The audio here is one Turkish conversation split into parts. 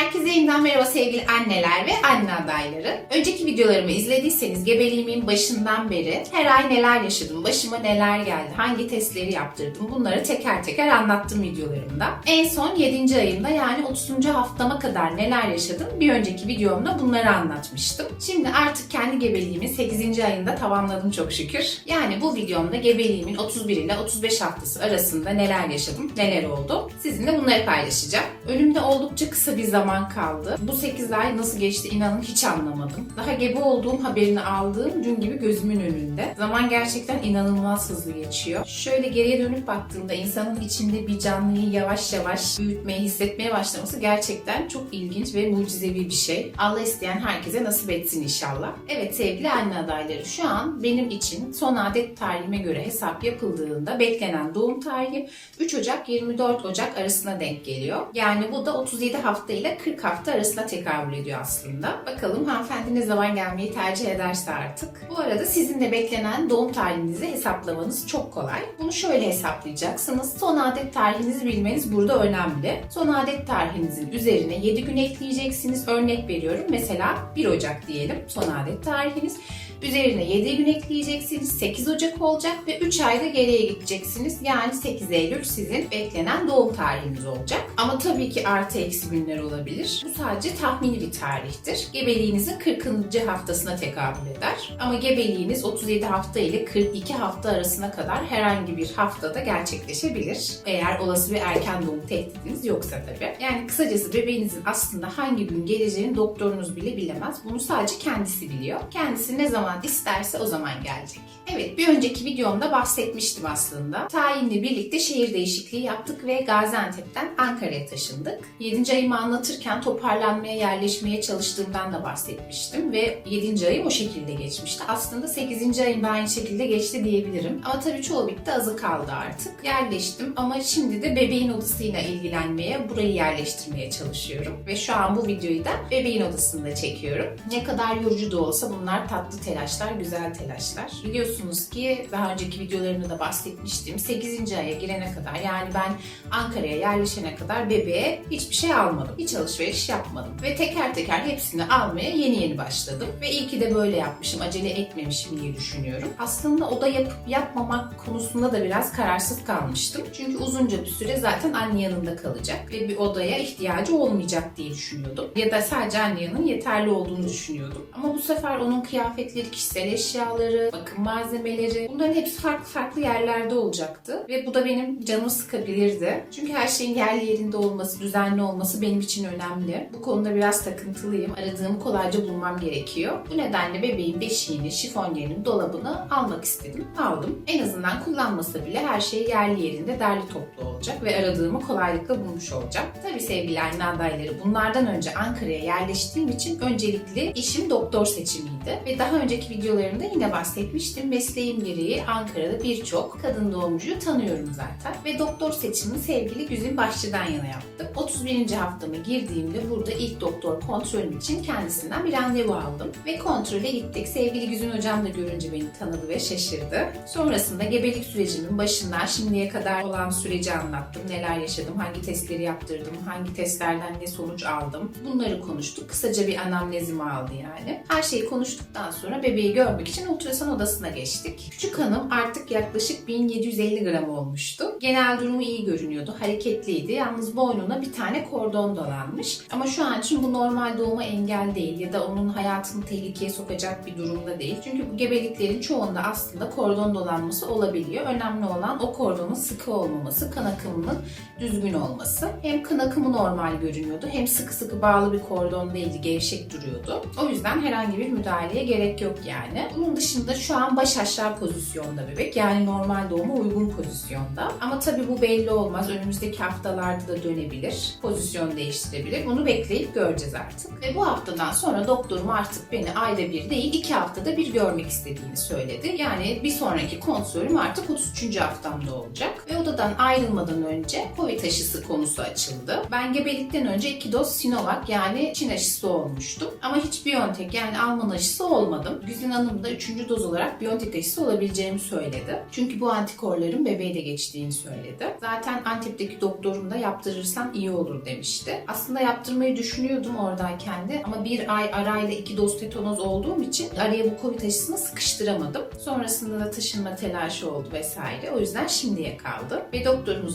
Herkese yeniden merhaba sevgili anneler ve anne adayları. Önceki videolarımı izlediyseniz gebeliğimin başından beri her ay neler yaşadım, başıma neler geldi, hangi testleri yaptırdım bunları teker teker anlattım videolarımda. En son 7. ayımda yani 30. haftama kadar neler yaşadım bir önceki videomda bunları anlatmıştım. Şimdi artık kendi gebeliğimin 8. ayında tamamladım çok şükür. Yani bu videomda gebeliğimin 31 ile 35 haftası arasında neler yaşadım, neler oldu sizinle bunları paylaşacağım. Önümde oldukça kısa bir zaman kaldı. Bu 8 ay nasıl geçti inanın hiç anlamadım. Daha gebe olduğum haberini aldığım dün gibi gözümün önünde. Zaman gerçekten inanılmaz hızlı geçiyor. Şöyle geriye dönüp baktığımda insanın içinde bir canlıyı yavaş yavaş büyütmeye, hissetmeye başlaması gerçekten çok ilginç ve mucizevi bir şey. Allah isteyen herkese nasip etsin inşallah. Evet sevgili anne adayları şu an benim için son adet tarihime göre hesap yapıldığında beklenen doğum tarihim 3 Ocak 24 Ocak arasına denk geliyor. Yani bu da 37 hafta ile 40 hafta arasına tekabül ediyor aslında. Bakalım hanımefendi ne zaman gelmeyi tercih ederse artık. Bu arada sizin de beklenen doğum tarihinizi hesaplamanız çok kolay. Bunu şöyle hesaplayacaksınız. Son adet tarihinizi bilmeniz burada önemli. Son adet tarihinizin üzerine 7 gün ekleyeceksiniz. Örnek veriyorum. Mesela 1 Ocak diyelim son adet tarihiniz. Üzerine 7 gün ekleyeceksiniz. 8 Ocak olacak ve 3 ayda geriye gideceksiniz. Yani 8 Eylül sizin beklenen doğum tarihiniz olacak. Ama tabii ki artı eksi günler olabilir. Bu sadece tahmini bir tarihtir. Gebeliğinizin 40. haftasına tekabül eder. Ama gebeliğiniz 37 hafta ile 42 hafta arasına kadar herhangi bir haftada gerçekleşebilir. Eğer olası bir erken doğum tehdidiniz yoksa tabii. Yani kısacası bebeğinizin aslında hangi gün geleceğini doktorunuz bile bilemez. Bunu sadece kendisi biliyor. Kendisi ne zaman isterse o zaman gelecek. Evet bir önceki videomda bahsetmiştim aslında. Tayinle birlikte şehir değişikliği yaptık ve Gaziantep'ten Ankara'ya taşındık. 7. ayımı anlatırken toparlanmaya, yerleşmeye çalıştığımdan da bahsetmiştim ve 7. ayım o şekilde geçmişti. Aslında 8. ayım da aynı şekilde geçti diyebilirim. Ama tabii çoğu bitti azı kaldı artık. Yerleştim ama şimdi de bebeğin odasıyla ilgilenmeye, burayı yerleştirmeye çalışıyorum. Ve şu an bu videoyu da bebeğin odasında çekiyorum. Ne kadar yorucu da olsa bunlar tatlı telaşlar, güzel telaşlar. Biliyorsunuz ki daha önceki videolarımda da bahsetmiştim. 8. aya gelene kadar yani ben Ankara'ya yerleşene kadar bebeğe hiçbir şey almadım. Hiç alışveriş yapmadım. Ve teker teker hepsini almaya yeni yeni başladım. Ve iyi ki de böyle yapmışım, acele etmemişim diye düşünüyorum. Aslında oda yapıp yapmamak konusunda da biraz kararsız kalmıştım. Çünkü uzunca bir süre zaten anne yanında kalacak ve bir odaya ihtiyacı olmayacak diye düşünüyordum. Ya da sadece anne yanının yeterli olduğunu düşünüyordum. Ama bu sefer onun kıyafetleri, kişisel eşyaları, bakım malzemeleri bunların hepsi farklı farklı yerlerde olacaktı. Ve bu da benim canımı sıkabilirdi. Çünkü her şeyin yerli yerinde olması, düzenli olması benim için önemli. Bu konuda biraz takıntılıyım. Aradığımı kolayca bulmam gerekiyor. Bu nedenle bebeğin beşiğini, şifonyerini, dolabını almak istedim. Aldım. En azından kullanmasa bile her şey yerli yerinde derli toplu olacak ve aradığımı kolaylıkla bulmuş olacağım. Tabii sevgili anne adayları bunlardan önce Ankara'ya yerleştiğim için öncelikli işim doktor seçimiydi. Ve daha önceki videolarımda yine bahsetmiştim. Mesleğim gereği Ankara'da birçok kadın doğumcuyu tanıyorum zaten. Ve doktor seçimini sevgili Güzin Başçı'dan yana yaptım. 31. haftamı girdiğimde burada ilk doktor kontrolüm için kendisinden bir randevu aldım. Ve kontrole gittik. Sevgili Güzin hocam da görünce beni tanıdı ve şaşırdı. Sonrasında gebelik sürecimin başından şimdiye kadar olan süreci anlattım. Neler yaşadım, hangi testleri yaptırdım, hangi testlerden ne sonuç aldım. Bunları konuştuk. Kısaca bir anamnezimi aldı yani. Her şeyi konuştuktan sonra bebeği görmek için ultrason odasına geçtik. Küçük hanım artık yaklaşık 1750 gram olmuştu. Genel durumu iyi görünüyordu, hareketliydi. Yalnız boynuna bir tane kordon dolanmış. Ama şu an için bu normal doğuma engel değil ya da onun hayatını tehlikeye sokacak bir durumda değil. Çünkü bu gebeliklerin çoğunda aslında kordon dolanması olabiliyor. Önemli olan o kordonun sıkı olmaması, kan akımının düzgün olması. Hem kan akımı normal görünüyordu hem sıkı sıkı bağlı bir kordon değildi, gevşek duruyordu. O yüzden herhangi bir müdahaleye gerek yok yani. Bunun dışında şu an baş aşağı pozisyonda bebek. Yani normal doğuma uygun pozisyonda. Ama tabii bu belli olmaz. Önümüzdeki haftalarda da dönebilir. Pozisyon değiştirebilir. Bunu bekleyip göreceğiz artık. Ve bu haftadan sonra doktorum artık beni ayda bir değil iki haftada bir görmek istediğini söyledi. Yani bir sonraki kontrolüm artık 33. haftamda olacak. Ve odadan ayrılmadan almadan önce Covid aşısı konusu açıldı. Ben gebelikten önce iki doz Sinovac yani Çin aşısı olmuştum. Ama hiç Biontech yani Alman aşısı olmadım. Güzin Hanım da üçüncü doz olarak Biontech aşısı olabileceğimi söyledi. Çünkü bu antikorların bebeğe de geçtiğini söyledi. Zaten Antep'teki doktorum da yaptırırsan iyi olur demişti. Aslında yaptırmayı düşünüyordum oradayken de ama bir ay arayla iki doz tetanoz olduğum için araya bu Covid aşısını sıkıştıramadım. Sonrasında da taşınma telaşı oldu vesaire. O yüzden şimdiye kaldı. Ve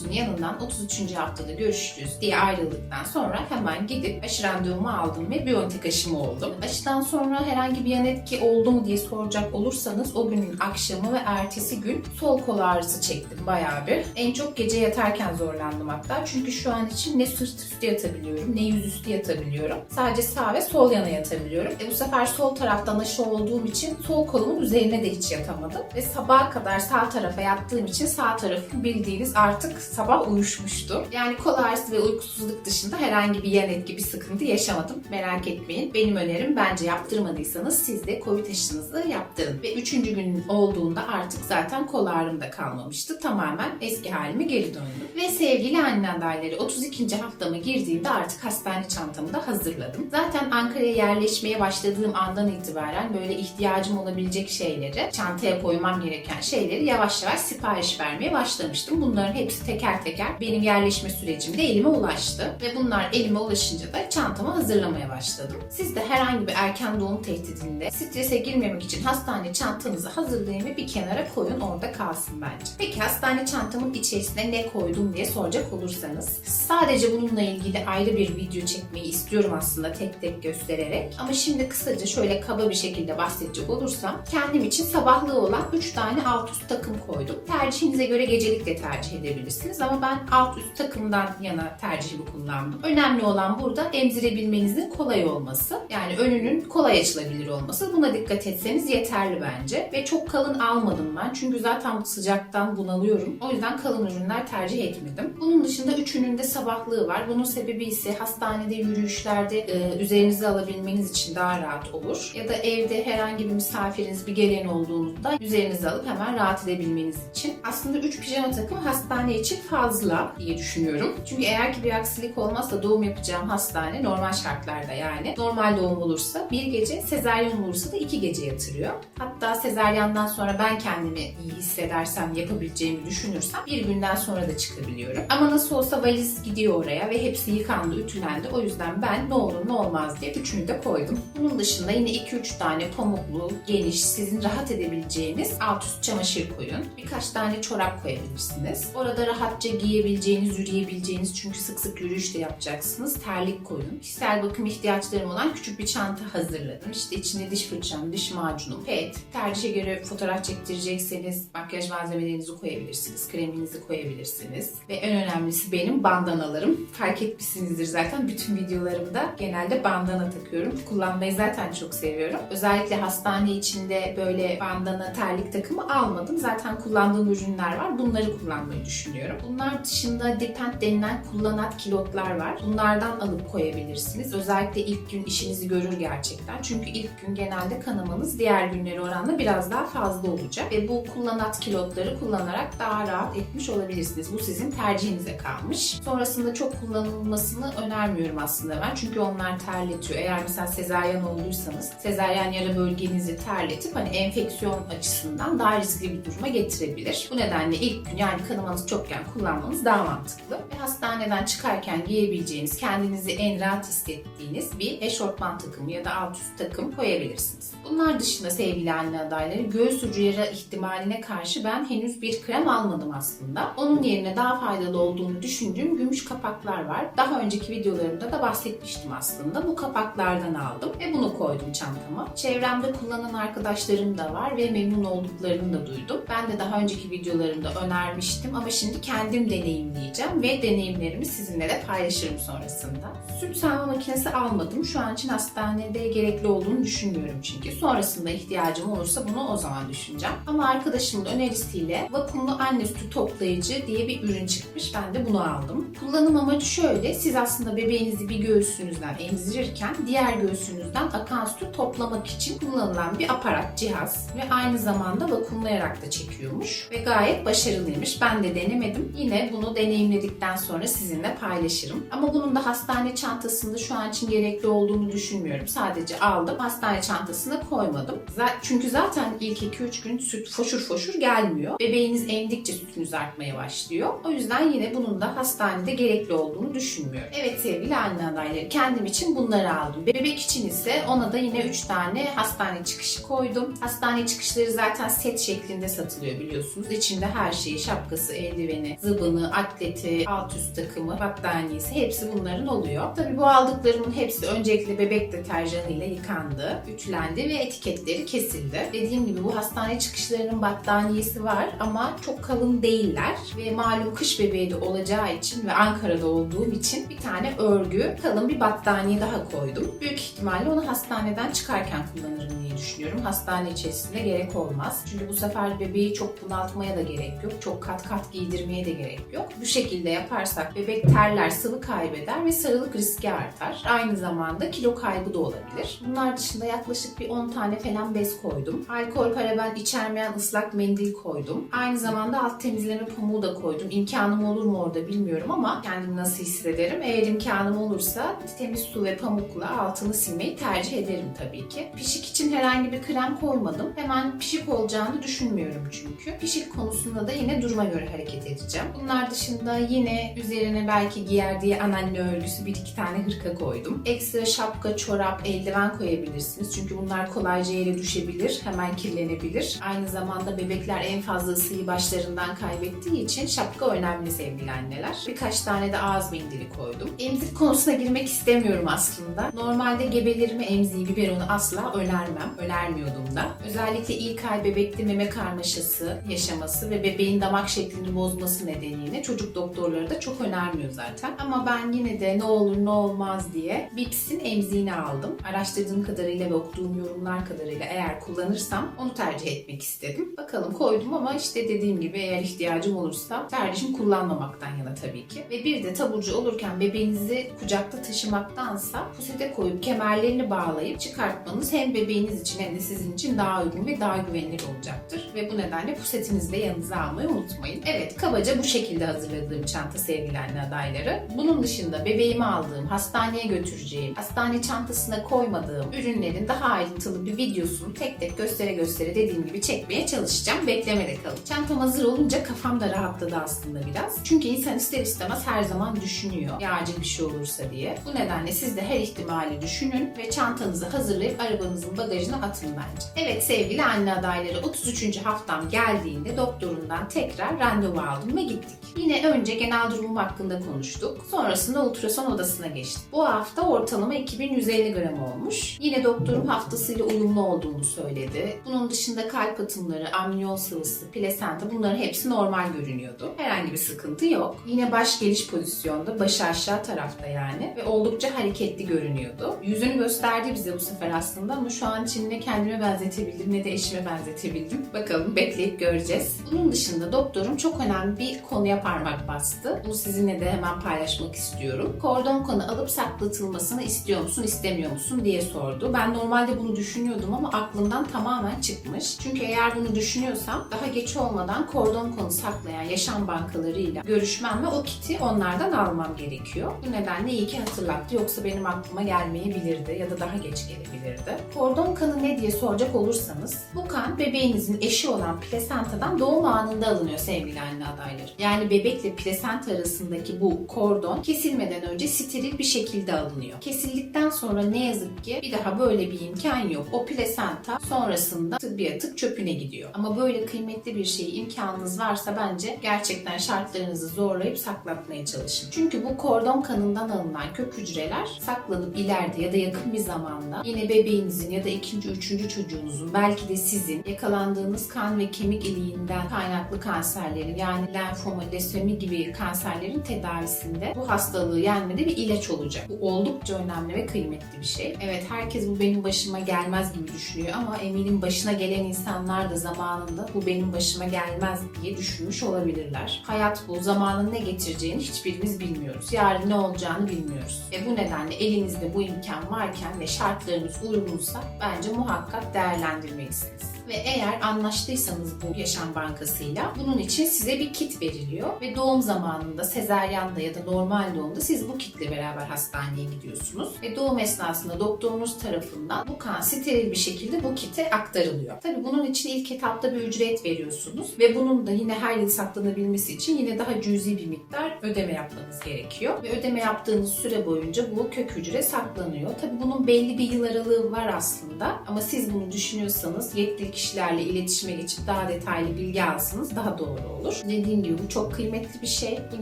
doktorumuzun yanından 33. haftada görüşürüz diye ayrıldıktan sonra hemen gidip aşı randevumu aldım ve Biontech aşımı oldum. Aşıdan sonra herhangi bir yan etki oldu mu diye soracak olursanız o günün akşamı ve ertesi gün sol kol ağrısı çektim bayağı bir. En çok gece yatarken zorlandım hatta. Çünkü şu an için ne sırt üstü yatabiliyorum ne yüzüstü yatabiliyorum. Sadece sağ ve sol yana yatabiliyorum. E bu sefer sol taraftan aşı olduğum için sol kolumun üzerine de hiç yatamadım. Ve sabaha kadar sağ tarafa yattığım için sağ tarafım bildiğiniz artık sabah uyuşmuştu. Yani kol ağrısı ve uykusuzluk dışında herhangi bir yan etki, bir sıkıntı yaşamadım. Merak etmeyin. Benim önerim bence yaptırmadıysanız siz de Covid aşınızı yaptırın. Ve üçüncü gün olduğunda artık zaten kol ağrım da kalmamıştı. Tamamen eski halime geri döndüm. Ve sevgili anne adayları 32. haftama girdiğimde artık hastane çantamı da hazırladım. Zaten Ankara'ya yerleşmeye başladığım andan itibaren böyle ihtiyacım olabilecek şeyleri, çantaya koymam gereken şeyleri yavaş yavaş sipariş vermeye başlamıştım. Bunların hepsi teker teker benim yerleşme sürecimde elime ulaştı. Ve bunlar elime ulaşınca da çantamı hazırlamaya başladım. Siz de herhangi bir erken doğum tehdidinde strese girmemek için hastane çantanızı hazırlayın ve bir kenara koyun orada kalsın bence. Peki hastane çantamın içerisine ne koydum diye soracak olursanız sadece bununla ilgili ayrı bir video çekmeyi istiyorum aslında tek tek göstererek. Ama şimdi kısaca şöyle kaba bir şekilde bahsedecek olursam kendim için sabahlığı olan 3 tane alt üst takım koydum. Tercihinize göre gecelik de tercih edebilirsiniz ama ben alt üst takımdan yana tercihimi kullandım. Önemli olan burada emzirebilmenizin kolay olması. Yani önünün kolay açılabilir olması. Buna dikkat etseniz yeterli bence. Ve çok kalın almadım ben. Çünkü zaten sıcaktan bunalıyorum. O yüzden kalın ürünler tercih etmedim. Bunun dışında üçünün de sabahlığı var. Bunun sebebi ise hastanede yürüyüşlerde e, üzerinize alabilmeniz için daha rahat olur. Ya da evde herhangi bir misafiriniz, bir gelen olduğunuzda üzerinize alıp hemen rahat edebilmeniz için. Aslında 3 pijama takımı hastane için fazla diye düşünüyorum. Çünkü eğer ki bir aksilik olmazsa doğum yapacağım hastane normal şartlarda yani normal doğum olursa bir gece, sezaryen olursa da iki gece yatırıyor. Hatta sezaryandan sonra ben kendimi iyi hissedersem yapabileceğimi düşünürsem bir günden sonra da çıkabiliyorum. Ama nasıl olsa valiz gidiyor oraya ve hepsi yıkandı, ütülendi. O yüzden ben ne olur ne olmaz diye üçünü de koydum. Bunun dışında yine 2-3 tane pamuklu, geniş, sizin rahat edebileceğiniz alt üst çamaşır koyun. Birkaç tane çorap koyabilirsiniz. Orada rahatça giyebileceğiniz, yürüyebileceğiniz çünkü sık sık yürüyüş de yapacaksınız. Terlik koyun. Kişisel bakım ihtiyaçlarım olan küçük bir çanta hazırladım. İşte içinde diş fırçam, diş macunum, pet. Tercihe göre fotoğraf çektirecekseniz makyaj malzemelerinizi koyabilirsiniz. Kreminizi koyabilirsiniz. Ve en önemlisi benim bandanalarım. Fark etmişsinizdir zaten bütün videolarımda genelde bandana takıyorum. Kullanmayı zaten çok seviyorum. Özellikle hastane içinde böyle bandana, terlik takımı almadım. Zaten kullandığım ürünler var. Bunları kullanmayı düşünüyorum. Bunlar dışında Depend denilen kullanat kilotlar var. Bunlardan alıp koyabilirsiniz. Özellikle ilk gün işinizi görür gerçekten. Çünkü ilk gün genelde kanamanız diğer günlere oranla biraz daha fazla olacak. Ve bu kullanat kilotları kullanarak daha rahat etmiş olabilirsiniz. Bu sizin tercihinize kalmış. Sonrasında çok kullanılmasını önermiyorum aslında ben. Çünkü onlar terletiyor. Eğer mesela sezaryen olduysanız sezaryen yara bölgenizi terletip hani enfeksiyon açısından daha riskli bir duruma getirebilir. Bu nedenle ilk gün yani kanamanız çokken kullanmanız daha mantıklı. Ve hastaneden çıkarken giyebileceğiniz, kendinizi en rahat hissettiğiniz bir eşortman takımı ya da alt üst takım koyabilirsiniz. Bunlar dışında sevgili anne adayları göğüs ucu yara ihtimaline karşı ben henüz bir krem almadım aslında. Onun yerine daha faydalı olduğunu düşündüğüm gümüş kapaklar var. Daha önceki videolarımda da bahsetmiştim aslında. Bu kapaklardan aldım ve bunu koydum çantama. Çevremde kullanan arkadaşlarım da var ve memnun olduklarını da duydum. Ben de daha önceki videolarımda önermiştim ama şimdi kendim deneyimleyeceğim ve deneyimlerimi sizinle de paylaşırım sonrasında. Süt sağma makinesi almadım. Şu an için hastanede gerekli olduğunu düşünmüyorum çünkü. Sonrasında ihtiyacım olursa bunu o zaman düşüneceğim. Ama arkadaşımın önerisiyle vakumlu anne sütü toplayıcı diye bir ürün çıkmış. Ben de bunu aldım. Kullanım amacı şöyle. Siz aslında bebeğinizi bir göğsünüzden emzirirken diğer göğsünüzden akan sütü toplamak için kullanılan bir aparat, cihaz ve aynı zamanda vakumlayarak da çekiyormuş ve gayet başarılıymış. Ben de denemedim. Yine bunu deneyimledikten sonra sizinle paylaşırım. Ama bunun da hastane çantasında şu an için gerekli olduğunu düşünmüyorum. Sadece aldım. Hastane çantasına koymadım. Çünkü zaten ilk 2-3 gün süt foşur foşur gelmiyor. Bebeğiniz emdikçe sütünüz artmaya başlıyor. O yüzden yine bunun da hastanede gerekli olduğunu düşünmüyorum. Evet sevgili anne adayları kendim için bunları aldım. Bebek için ise ona da yine 3 tane hastane çıkışı koydum. Hastane çıkışları zaten set şeklinde satılıyor biliyorsunuz. İçinde her şeyi, şapkası, eldiveni, zıbını, atleti, alt üst takımı, battaniyesi hepsi bunların oluyor. Tabii bu aldıklarımın hepsi öncelikle bebek deterjanıyla yıkandı, ütülendi ve etiketleri kesildi. Dediğim gibi bu hastane çıkışlarının battaniyesi var ama çok kalın değiller ve malum kış bebeği de olacağı için ve Ankara'da olduğum için bir tane örgü, kalın bir battaniye daha koydum. Büyük ihtimalle onu hastaneden çıkarken kullanırım diye düşünüyorum. Hastane içerisinde gerek olmaz. Çünkü bu sefer bebeği çok bunaltmaya da gerek yok. Çok kat kat giydirmeye de gerek yok. Bu şekilde yaparsak bebek terler, sıvı kaybeder ve sarılık riski artar. Aynı zamanda kilo kaybı da olabilir. Bunlar dışında yaklaşık bir 10 tane falan bez koydum. Alkol, paraben içermeyen ıslak mendil koydum. Aynı zamanda alt temizleme pamuğu da koydum. İmkanım olur mu orada bilmiyorum ama kendimi nasıl hissederim. Eğer imkanım olursa temiz su ve pamukla altını silmeyi tercih ederim tabii ki. Pişik için herhangi bir krem koymadım. Hemen pişik olacağını düşünmüyorum çünkü. Pişik konusunda da yine duruma göre hareket edeceğim. Bunlar dışında yine üzerine belki giyer diye anneanne örgüsü bir iki tane hırka koydum. Ekstra şapka, çorap, eldiven koyabilirsiniz. Çünkü bunlar kolayca yere düşebilir, hemen kirlenebilir. Aynı zamanda bebekler en fazla ısıyı başlarından kaybettiği için şapka önemli sevgili anneler. Birkaç tane de ağız mendili koydum. Emzik konusuna girmek istemiyorum aslında. Normalde gebelerime emziği, biberonu asla önermem. Önermiyordum da. Özellikle ilk ay bebekte meme karmaşası yaşaması ve bebeğin damak şeklini bozması nedeniyle çocuk doktorları da çok önermiyor zaten. Ama ben yine de ne olur ne olmaz diye Bips'in emziğini aldım. Araştırdığım kadarıyla ve okuduğum yorumlar kadarıyla eğer kullanırsam onu tercih etmek istedim. Bakalım koydum ama işte dediğim gibi eğer ihtiyacım olursa tercihim kullanmamaktan yana tabii ki. Ve bir de taburcu olurken bebeğinizi kucakta taşımaktansa pusete koyup kemerlerini bağlayıp çıkartmanız hem bebeğiniz için hem de sizin için daha uygun ve daha güvenilir olacaktır. Ve bu nedenle pusetinizi de yanınıza almayı unutmayın. Evet kabaca bu şekilde hazırladığım çanta sevgili anne adayları. Bunun dışında bebeğimi aldığım, hastaneye götüreceğim, hastane çantasına koymadığım ürünlerin daha ayrıntılı bir videosunu tek tek göstere göstere dediğim gibi çekmeye çalışacağım. Beklemede kalın. Çantam hazır olunca kafam da rahatladı aslında biraz. Çünkü insan ister istemez her zaman düşünüyor. Ya acil bir şey olursa diye. Bu nedenle siz de her ihtimali düşünün ve çantanızı hazırlayıp arabanızın bagajına atın bence. Evet sevgili anne adayları 33. haftam geldiğinde doktorundan tekrar randevu aldım ve gittik. Yine önce genel durumum hakkında konuştuk. Sonrasında ultrason odasına geçtik. Bu hafta ortalama 2150 gram olmuş. Yine doktorum haftasıyla uyumlu olduğunu söyledi. Bunun dışında kalp atımları, amniyol sıvısı, plasenta bunların hepsi normal görünüyordu. Herhangi bir sıkıntı yok. Yine baş geliş pozisyonda, başı aşağı tarafta yani ve oldukça hareketli görünüyordu. Yüzünü gösterdi bize bu sefer aslında ama şu an için kendime benzetebildim ne de eşime benzetebildim. Bakalım bekleyip göreceğiz. Bunun dışında doktorum çok önemli bir konuya parmak bastı. Bunu sizinle de hemen paylaşmak istiyorum. Kordon kanı alıp saklatılmasını istiyor musun, istemiyor musun diye sordu. Ben normalde bunu düşünüyordum ama aklımdan tamamen çıkmış. Çünkü eğer bunu düşünüyorsam daha geç olmadan kordon konu saklayan yaşam bankalarıyla görüşmem ve o kiti onlardan almam gerekiyor. Bu nedenle iyi ki hatırlattı. Yoksa benim aklıma gelmeyebilirdi ya da daha geç gelebilirdi. Kordon kanı ne diye soracak olursanız bu kan bebeğinizin eşi olan plasentadan doğum anında alınıyor sevgili anne adayları. Yani bebekle plasenta arasındaki bu kordon kesilmeden önce steril bir şekilde alınıyor. Kesildikten sonra ne yazık ki bir daha böyle bir imkan yok. O plasenta sonrasında tıbbi atık çöpüne gidiyor. Ama böyle kıymetli bir şey imkanınız varsa bence gerçekten şartlarınızı zorlayıp saklatmaya çalışın. Çünkü bu kordon kanından alınan kök hücreler saklanıp ileride ya da yakın bir zamanda yine bebeğinizin ya da ikinci, üçüncü çocuğunuzun belki de sizin yakalandığınız kan ve kemik iliğinden kaynaklı kanserlerin yani lenfoma, lösemi gibi kanserlerin tedavisinde bu hastalığı yenmede bir ilaç olacak. Bu oldukça önemli ve kıymetli bir şey. Evet herkes bu benim başıma gelmez gibi düşünüyor ama eminim başına gelen insanlar da zamanında bu benim başıma gelmez diye düşünmüş olabilirler. Hayat bu. Zamanın ne getireceğini hiçbirimiz bilmiyoruz. Yarın ne olacağını bilmiyoruz. Ve bu nedenle elinizde bu imkan varken ve şartlarınız uygunsa bence muhakkak değerlendirmelisiniz. Ve eğer anlaştıysanız bu yaşam bankasıyla bunun için size bir kit veriliyor. Ve doğum zamanında sezeryanda ya da normal doğumda siz bu kitle beraber hastaneye gidiyorsunuz. Ve doğum esnasında doktorunuz tarafından bu kan steril bir şekilde bu kite aktarılıyor. Tabii bunun için ilk etapta bir ücret veriyorsunuz. Ve bunun da yine her yıl saklanabilmesi için yine daha cüzi bir miktar ödeme yapmanız gerekiyor. Ve ödeme yaptığınız süre boyunca bu kök hücre saklanıyor. Tabii bunun belli bir yıl aralığı var aslında. Ama siz bunu düşünüyorsanız yetkili kişilerle iletişime geçip daha detaylı bilgi alsanız daha doğru olur. Dediğim gibi bu çok kıymetli bir şey. Bu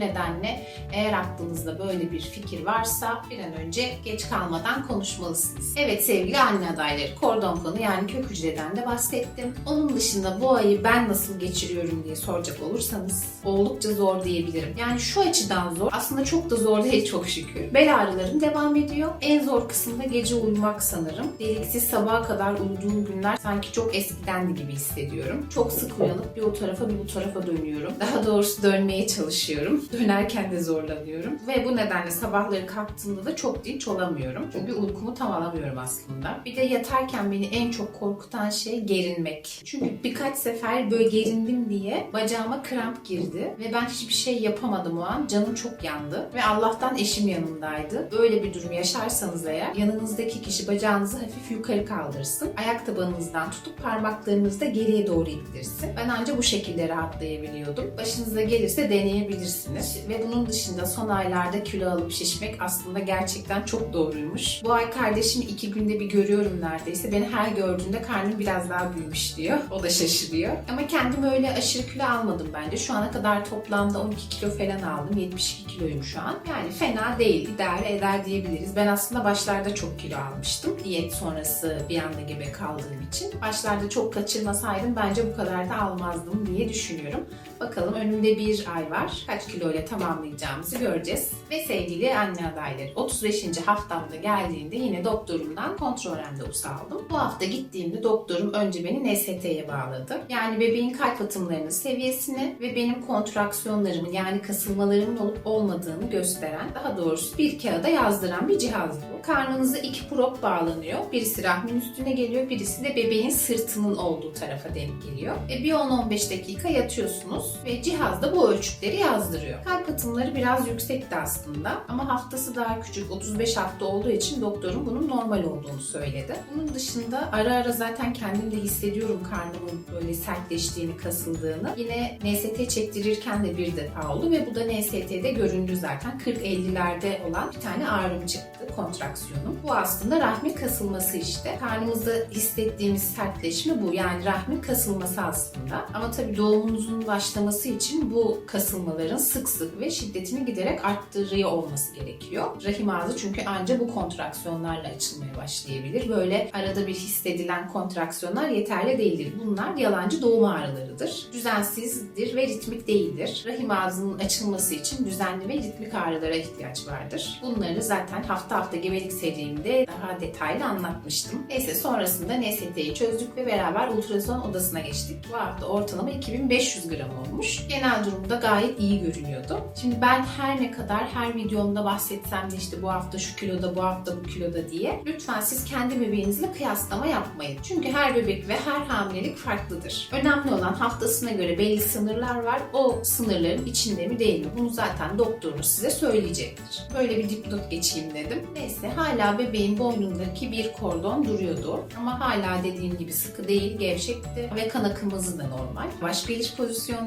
nedenle eğer aklınızda böyle bir fikir varsa bir an önce geç kalmadan konuşmalısınız. Evet sevgili anne adayları, kordon konu yani kök hücreden de bahsettim. Onun dışında bu ayı ben nasıl geçiriyorum diye soracak olursanız oldukça zor diyebilirim. Yani şu açıdan zor. Aslında çok da zor değil çok şükür. Bel ağrılarım devam ediyor. En zor kısım da gece uyumak sanırım. Deliksiz sabaha kadar uyuduğum günler sanki çok eskidendi gibi hissediyorum. Çok sık uyanıp bir o tarafa bir bu tarafa dönüyorum. Daha doğrusu dönmeye çalışıyorum. Dönerken de zorlanıyorum. Ve bu nedenle sabahları kalktığımda da çok dinç olamıyorum. Çünkü uykumu tam alamıyorum aslında. Bir de yatarken beni en çok korkutan şey gerinmek. Çünkü birkaç sefer böyle gerindim diye bacağıma kramp girdi ve ben hiçbir şey yapamadım o an. Canım çok yandı ve Allah'tan eşim yanımdaydı. Böyle bir durum yaşarsanız eğer yanınızdaki kişi bacağınızı hafif yukarı kaldırsın. Ayak tabanınızdan tutup parmaklarınızı da geriye doğru ittirsin. Ben ancak bu şekilde rahatlayabiliyordum. Başınıza gelirse deneyebilirsiniz. Ve bunun dışında son aylarda kilo alıp şişmek aslında gerçekten çok doğruymuş. Bu ay kardeşimi iki günde bir görüyorum neredeyse. Beni her gördüğünde karnım biraz daha büyümüş diyor. O da şaşırıyor. Ama kendim öyle aşırı kilo almadım bence. Şu ana kadar toplamda 12 kilo falan aldım. 72 kiloyum şu an. Yani fena değil. idare eder diyebiliriz. Ben aslında başlarda çok kilo almıştım. Diyet sonrası bir anda gebe kaldığım için. Başlarda çok kaçırmasaydım bence bu kadar da almazdım diye düşünüyorum. Bakalım önümde bir ay var. Kaç kiloyla tamamlayacağımızı göreceğiz. Ve sevgili anne adayları 35. haftamda geldiğinde yine doktorumdan kontrol randevusu aldım. Bu hafta gittiğimde doktorum önce beni NST'ye bağladı. Yani bebeğin kalp atımlarının seviyesini ve benim kontraksiyonlarımın yani kasılmalarımın olup olmadığını gösteren, daha doğrusu bir kağıda yazdıran bir cihaz bu. Karnınıza iki prop bağlanıyor. Birisi rahmin üstüne geliyor, birisi de bebeğin sırtının olduğu tarafa denk geliyor. E bir 10-15 dakika yatıyorsunuz ve cihaz da bu ölçütleri yazdırıyor. Kalp atımları biraz yüksekti aslında ama haftası daha küçük 35 hafta olduğu için doktorum bunun normal olduğunu söyledi. Bunun dışında ara ara zaten kendim de hissediyorum karnımın böyle sertleştiğini, kasıldığını. Yine NST çektirirken de bir defa oldu ve bu da NST'de göründü zaten. 40-50'lerde olan bir tane ağrım çıktı, kontraksiyonum. Bu aslında rahmin kasılması işte. Karnımızda hissettiğimiz sertleşme bu. Yani rahmin kasılması aslında. Ama tabii doğumunuzun başlaması için bu kasılmaların sık sık ve şiddetini giderek arttırıyor olması gerekiyor. Rahim ağzı çünkü ancak bu kontraksiyonlarla açılmaya başlayabilir. Böyle arada bir hissedilen kontraksiyonlar yeterli değildir. Bunlar yalancı doğum ağrılarıdır. Düzensizdir ve ritmik değildir. Rahim ağzının açılması için düzenli ve ritmik ağrılara ihtiyaç vardır. Bunları zaten hafta hafta gebelik serimde daha detaylı anlatmıştım. Neyse sonrasında NST'yi çözdük ve beraber ultrason odasına geçtik. Bu hafta ortalama 2500 gram olmuş. Genel durumda gayet iyi görünüyordu. Şimdi ben her ne kadar her videomda bahsetsem de işte bu hafta şu kiloda, bu hafta bu kiloda diye lütfen siz kendi bebeğinizle kıyaslama yapmayın. Çünkü her bebek ve her hamilelik farklıdır. Önemli olan haftasına göre belli sınırlar var. O sınırların içinde mi değil mi? Bunu zaten doktorunuz size söyleyecektir. Böyle bir dipnot geçeyim dedim. Neyse hala bebeğin boynundaki bir kordon duruyordu. Ama hala dediğim gibi sıkı değil, gevşekti ve kan akım hızı da normal. Baş geliş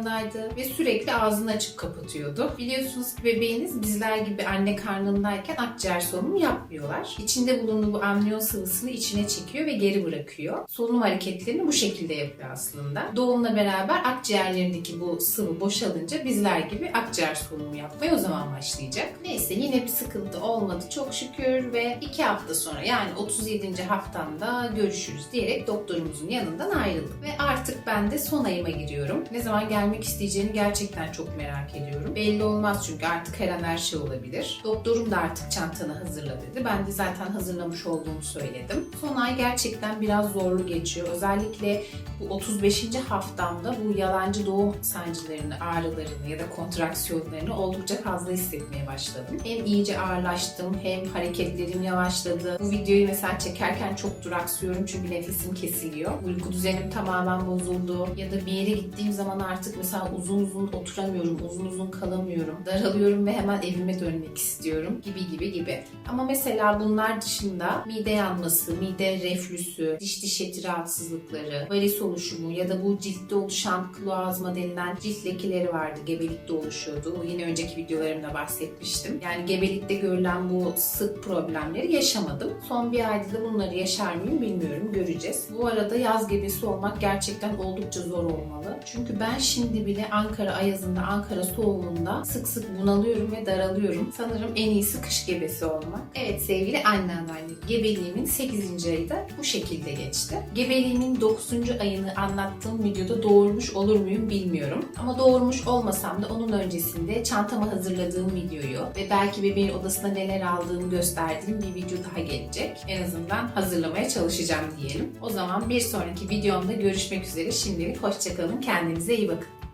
pozisyondaydı ve sürekli ağzını açıp kapatıyordu. Biliyorsunuz ki bebeğiniz bizler gibi anne karnındayken akciğer solunumu yapmıyorlar. İçinde bulunduğu bu amniyon sıvısını içine çekiyor ve geri bırakıyor. Solunum hareketlerini bu şekilde yapıyor aslında. Doğumla beraber akciğerlerindeki bu sıvı boşalınca bizler gibi akciğer solunumu yapmaya o zaman başlayacak. Neyse yine bir sıkıntı olmadı çok şükür ve 2 hafta sonra yani 37. haftamda görüşürüz diyerek doktorumuzun yanından ayrıldım. Ve artık ben de son ayıma giriyorum. Ne zaman gelmek görmek isteyeceğini gerçekten çok merak ediyorum. Belli olmaz çünkü artık her an her şey olabilir. Doktorum da artık çantanı hazırla dedi. Ben de zaten hazırlamış olduğumu söyledim. Son ay gerçekten biraz zorlu geçiyor. Özellikle bu 35. haftamda bu yalancı doğum sancılarını, ağrılarını ya da kontraksiyonlarını oldukça fazla hissetmeye başladım. Hem iyice ağırlaştım hem hareketlerim yavaşladı. Bu videoyu mesela çekerken çok duraksıyorum çünkü nefesim kesiliyor. Uyku düzenim tamamen bozuldu. Ya da bir yere gittiğim zaman artık mesela uzun uzun oturamıyorum, uzun uzun kalamıyorum. Daralıyorum ve hemen evime dönmek istiyorum gibi gibi gibi. Ama mesela bunlar dışında mide yanması, mide reflüsü, diş diş eti rahatsızlıkları, varis oluşumu ya da bu ciltte oluşan kloazma denilen cilt lekeleri vardı. Gebelikte oluşuyordu. Yine önceki videolarımda bahsetmiştim. Yani gebelikte görülen bu sık problemleri yaşamadım. Son bir ayda da bunları yaşar mıyım bilmiyorum. Göreceğiz. Bu arada yaz gebesi olmak gerçekten oldukça zor olmalı. Çünkü ben şimdi bile Ankara ayazında, Ankara soğuğunda sık sık bunalıyorum ve daralıyorum. Sanırım en iyisi kış gebesi olmak. Evet sevgili anne anneanne, gebeliğimin 8. ayı da bu şekilde geçti. Gebeliğimin 9. ayını anlattığım videoda doğurmuş olur muyum bilmiyorum. Ama doğurmuş olmasam da onun öncesinde çantama hazırladığım videoyu ve belki bebeğin odasında neler aldığımı gösterdiğim bir video daha gelecek. En azından hazırlamaya çalışacağım diyelim. O zaman bir sonraki videomda görüşmek üzere. Şimdilik hoşçakalın. Kendinize iyi bakın.